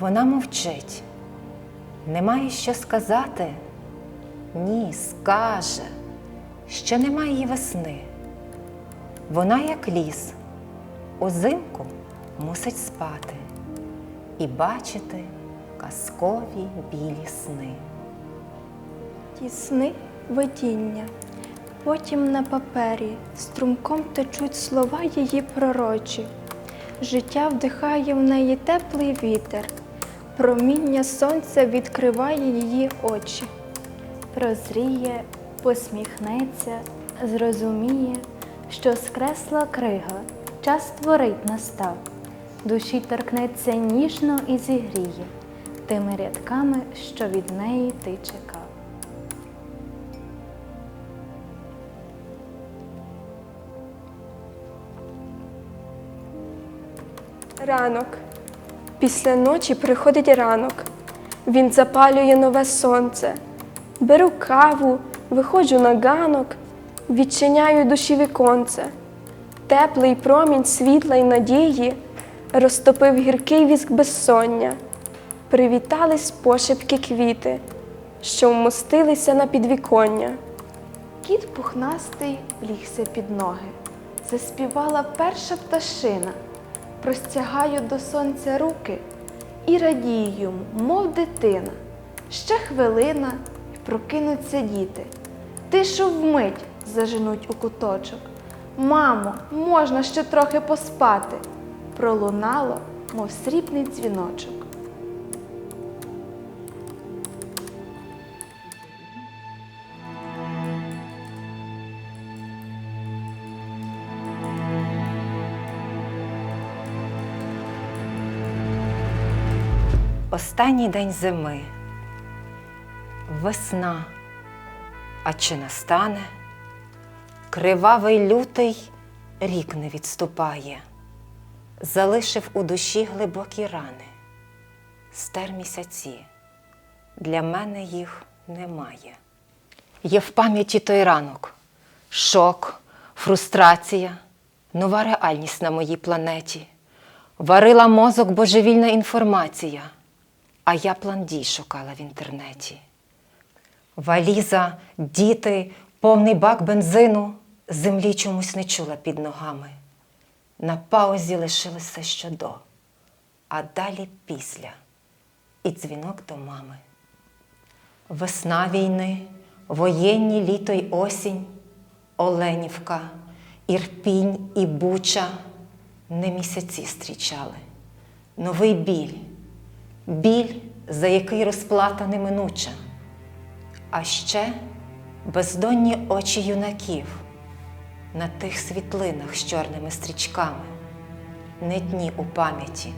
вона мовчить. Немає що сказати. Ні, скаже, що немає її весни. Вона, як ліс, узимку мусить спати і бачити казкові білі сни. Ті сни видіння. Потім на папері струмком течуть слова її пророчі. Життя вдихає в неї теплий вітер, проміння сонця відкриває її очі. Прозріє, посміхнеться, зрозуміє, що скресла крига, час творить настав, душі торкнеться ніжно і зігріє тими рядками, що від неї ти чекав. Ранок. Після ночі приходить ранок. Він запалює нове сонце. Беру каву, виходжу на ганок, відчиняю душі віконце. Теплий промінь світла й надії розтопив гіркий віск безсоння. Привітались пошепки квіти, що вмостилися на підвіконня. Кіт пухнастий лігся під ноги. Заспівала перша пташина. Простягаю до сонця руки і радію йому, мов дитина. Ще хвилина і прокинуться діти. Тишу вмить заженуть у куточок. Мамо, можна ще трохи поспати. Пролунало, мов срібний дзвіночок. Останній день зими. Весна. А чи настане? Кривавий лютий рік не відступає, залишив у душі глибокі рани. Стер місяці, для мене їх немає. Є в пам'яті той ранок, шок, фрустрація, нова реальність на моїй планеті. Варила мозок божевільна інформація, а я план дій шукала в інтернеті. Валіза, діти, повний бак бензину, землі чомусь не чула під ногами. На паузі лишилося що до, а далі після і дзвінок до мами. Весна війни, воєнні літо й осінь, Оленівка, Ірпінь і Буча не місяці зустрічали. Новий біль, біль, за який розплата неминуча, а ще бездонні очі юнаків на тих світлинах з чорними стрічками, не дні у пам'яті,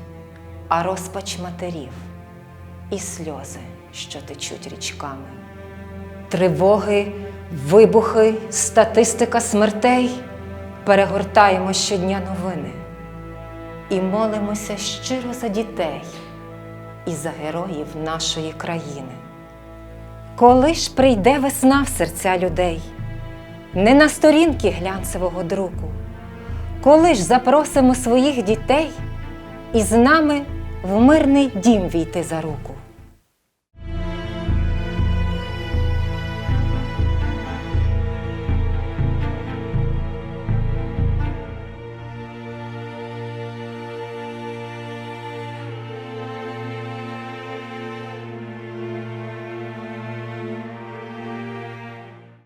а розпач матерів і сльози, що течуть річками. Тривоги, вибухи, статистика смертей. Перегортаємо щодня новини і молимося щиро за дітей і за героїв нашої країни. Коли ж прийде весна в серця людей, не на сторінки глянцевого друку, коли ж запросимо своїх дітей і з нами в мирний дім війти за руку.